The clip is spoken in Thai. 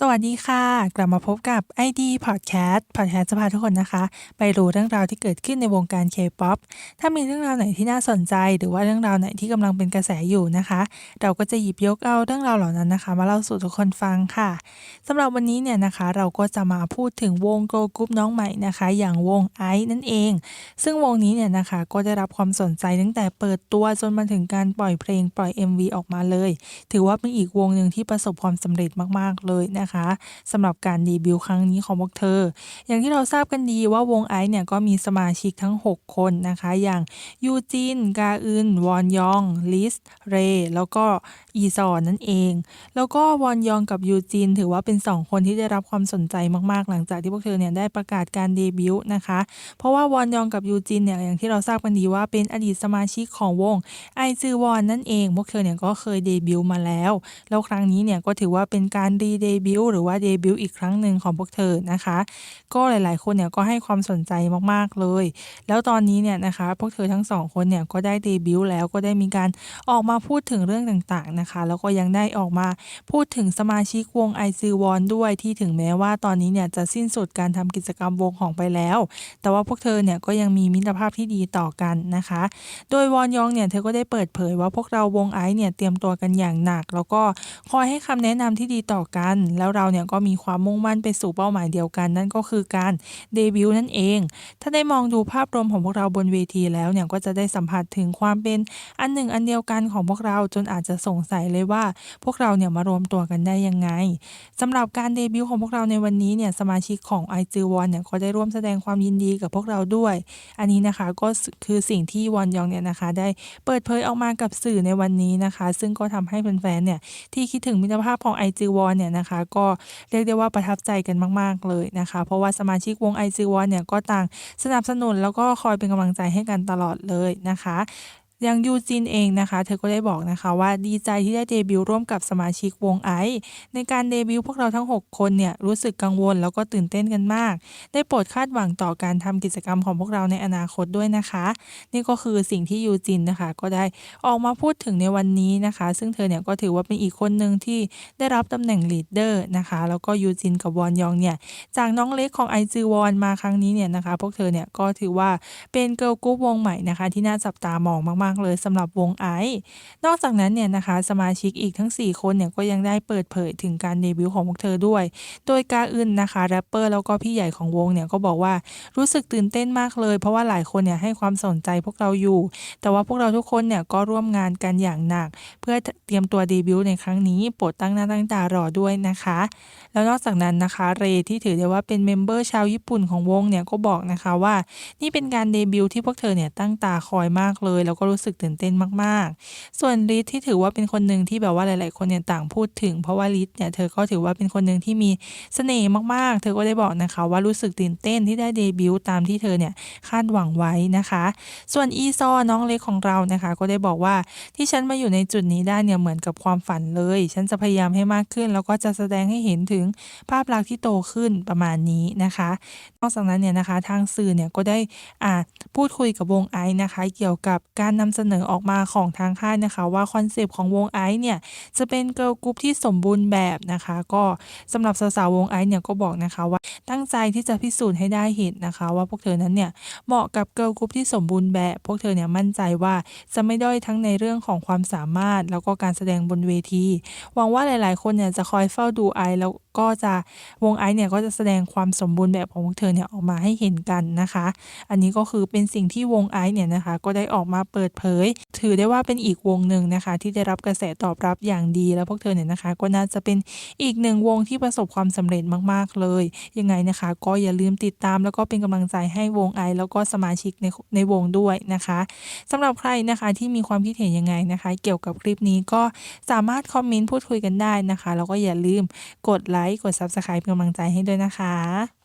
สวัสดีค่ะ กลับมาพบกับ ID Podcast Podcast จะพาทุกคนนะคะ ไปรู้เรื่องราวที่เกิดขึ้นในวงการ K-POP ถ้ามีเรื่องราวไหนที่น่าสนใจ หรือว่าเรื่องราวไหนที่กำลังเป็นกระแสอยู่นะคะ เราก็จะหยิบยกเอาเรื่องราวเหล่านั้นนะคะ มาเล่าสู่ทุกคนฟังค่ะสำหรับวันนี้เนี่ยนะคะ เราก็จะมาพูดถึงวงโกกรุ๊ปน้องใหม่นะคะ อย่างวงไอซ์นั่นเอง ซึ่งวงนี้เนี่ยนะคะก็ได้รับความสนใจตั้งแต่เปิดตัวจนมาถึงการปล่อยเพลงปล่อย MV ออกมาเลย ถือว่าเป็นอีกวงหนึ่งที่ประสบความสำเร็จมากๆเลยนะคะสำหรับการดีบิวต์ครั้งนี้ของพวกเธอ อย่างที่เราทราบกันดีว่าวงไอซ์เนี่ยก็มีสมาชิกทั้ง 6 คนนะคะ อย่างยูจิน กาอึน วอนยอง ลิส เร แล้วก็อีซอนนั่นเอง แล้วก็วอนยองกับยูจิน ถือว่าเป็น 2 คนที่ได้รับความสนใจมากๆ หลังจากที่พวกเธอเนี่ยได้ประกาศการเดบิวต์นะคะ เพราะว่าวอนยองกับยูจินเนี่ยอย่างที่เราทราบกันดีว่าเป็นอดีตสมาชิกของวงไอจือวอนนั่นเอง พวกเธอเนี่ยก็เคยเดบิวต์มาแล้ว แล้วครั้งนี้เนี่ยก็ถือว่าเป็นการรีเดบิวต์หรือว่าเดบิวต์อีกครั้งหนึ่งของพวกเธอนะคะ ก็หลาย ๆ คนเนี่ยก็ให้ความสนใจมากๆเลย แล้วตอนนี้เนี่ยนะคะพวกเธอทั้งสองคนเนี่ยก็ได้เดบิวต์แล้วก็ได้มีการออกมาพูดถึงเรื่องต่างๆนะคะ แล้วก็ยังได้ออกมาพูดถึงสมาชิกวงไอซีวอนด้วยที่ถึงแม้ว่าตอนนี้เนี่ยจะสิ้นสุดการทำกิจกรรมวงของไปแล้ว แต่ว่าพวกเธอเนี่ยก็ยังมีมิตรภาพที่ดีต่อกันนะคะ โดยวอนยองเนี่ยเธอก็ได้เปิดเผยว่าพวกเราวงไอซ์เนี่ยเตรียมตัวกันอย่างหนัก แล้วก็คอยให้คำแนะนำที่ดีต่อกันแล้วแล้วเราเนี่ยก็มีความมุ่งมั่นไปสู่เป้าหมายเดียวกัน นั่นก็คือการเดบิวต์นั่นเอง ถ้าได้มองดูภาพรวมของพวกเราบนเวทีแล้วเนี่ยก็จะได้สัมผัสถึงความเป็นอันหนึ่งอันเดียวกันของพวกเราจนอาจจะสงสัยเลยว่า พวกเราเนี่ยมารวมตัวกันได้ยังไงสำหรับการเดบิวต์ของพวกเราในวันนี้เนี่ยสมาชิกของไอจีวอนเนี่ยก็ได้ร่วมแสดงความยินดีกับพวกเราด้วย อันนี้นะคะก็คือสิ่งที่วอนยองเนี่ยนะคะ ได้เปิดเผยออกมากับสื่อในวันนี้นะคะ ซึ่งก็ทำให้แฟนๆเนี่ยที่คิดถึงมิตรภาพของไอจีวอนเนี่ยนะคะก็เรียกได้ว่าประทับใจกันมาก ๆ เลยนะคะ เพราะว่าสมาชิกวงไอจีวอนเนี่ยก็ต่างสนับสนุนแล้วก็คอยเป็นกำลังใจให้กันตลอดเลยนะคะ อย่างยูจินเองนะคะ เธอก็ได้บอกนะคะว่าดีใจที่ได้เดบิวต์ร่วมกับสมาชิกวงไอในการเดบิวต์พวกเราทั้ง 6 คนเนี่ยรู้สึกกังวลแล้วก็ตื่นเต้นกันมาก ได้โปรดคาดหวังต่อการทำกิจกรรมของพวกเราในอนาคตด้วยนะคะ นี่ก็คือสิ่งที่ยูจินนะคะก็ได้ออกมาพูดถึงในวันนี้นะคะ ซึ่งเธอเนี่ยก็ถือว่าเป็นอีกคนหนึ่งที่ได้รับตำแหน่งลีดเดอร์นะคะแล้วก็ยูจินกับวอนยองเนี่ยจากน้องเล็กของไอจือวอนมาครั้งนี้เนี่ยนะคะ พวกเธอเนี่ยก็ถือว่าเป็นเกิร์ลกรุ๊ปวงใหม่นะคะ ที่น่าจับตามองมากากๆเลยสำหรับวงไอซ์นอกจากนั้นเนี่ยนะคะสมาชิกอีกทั้ง 4 คนเนี่ยก็ยังได้เปิดเผยถึงการเดบิวต์ของพวกเธอด้วย โดยกาอึนนะคะแรปเปอร์แล้วก็พี่ใหญ่ของวงเนี่ยก็บอกว่ารู้สึกตื่นเต้นมากเลย เพราะว่าหลายคนเนี่ยให้ความสนใจพวกเราอยู่ แต่ว่าพวกเราทุกคนเนี่ยก็ร่วมงานกันอย่างหนัก เพื่อเตรียมตัวเดบิวต์ในครั้งนี้โปรดตั้งหน้าตั้งตารอด้วยนะคะ แล้วนอกจากนั้นนะคะเรที่ถือได้ว่าเป็นเมมเบอร์ชาวญี่ปุ่นของวงเนี่ยก็บอกนะคะว่า นี่เป็นการเดบิวต์ที่พวกเธอเนี่ยตั้งตาคอยมากเลย แล้วก็รู้สึกตื่นเต้นมากๆ ส่วนลิทที่ถือว่าเป็นคนหนึ่งที่แบบว่าหลาย ๆ คนเนี่ยต่างพูดถึง เพราะว่าลิทเนี่ยเธอก็ถือว่าเป็นคนหนึ่งที่มีเสน่ห์มากๆ เธอก็ได้บอกนะคะ ว่ารู้สึกตื่นเต้นที่ได้เดบิวต์ตามที่เธอเนี่ยคาดหวังไว้นะคะ ส่วนอีซอน้องเล็กของเรานะคะ ก็ได้บอกว่าที่ฉันมาอยู่ในจุดนี้ได้เนี่ยเหมือนกับความฝันเลย ฉันจะพยายามให้มากขึ้น แล้วก็จะแสดงให้เห็นถึงภาพลักษณ์ที่โตขึ้นประมาณนี้นะคะ นอกจากนั้นเนี่ยนะคะทางสื่อเนี่ยก็ได้อ่าพูดคุยกับวงไอนะคะ เกี่ยวกับการนำเสนอออกมาของทางค่ายนะคะ ว่าคอนเซปต์ของวงไอซ์เนี่ยจะเป็นเกิร์ลกรุ๊ปที่สมบูรณ์แบบนะคะ ก็สำหรับสาวๆวงไอซ์เนี่ยก็บอกนะคะว่าตั้งใจที่จะพิสูจน์ให้ได้เห็นนะคะ ว่าพวกเธอนั้นเนี่ยเหมาะกับเกิร์ลกรุ๊ปที่สมบูรณ์แบบ พวกเธอเนี่ยมั่นใจว่าจะไม่ด้อยทั้งในเรื่องของความสามารถ แล้วก็การแสดงบนเวที หวังว่าหลายๆ คนเนี่ยจะคอยเฝ้าดูไอแล้ว ก็จะวงไอซ์เนี่ยก็จะแสดงความสมบูรณ์แบบของพวกเธอเนี่ยออกมาให้เห็นกันนะคะ อันนี้ก็คือเป็นสิ่งที่วงไอซ์เนี่ยนะคะก็ได้ออกมาเปิดเผย ถือได้ว่าเป็นอีกวงหนึ่งนะคะ ที่ได้รับกระแสตอบรับอย่างดีแล้วพวกเธอเนี่ยนะคะ ก็น่าจะเป็นอีกหนึ่งวงที่ประสบความสำเร็จมากๆเลย ยังไงนะคะ ก็อย่าลืมติดตามแล้วก็เป็นกำลังใจให้วงไอแล้วก็สมาชิกในในวงด้วยนะคะสำหรับใครนะคะที่มีความคิดเห็นยังไงนะคะ เกี่ยวกับคลิปนี้ก็สามารถคอมเมนต์พูดคุยกันได้นะคะแล้วก็อย่าลืมกดไลค์กด Subscribe เป็นกำลังใจให้ด้วยนะคะ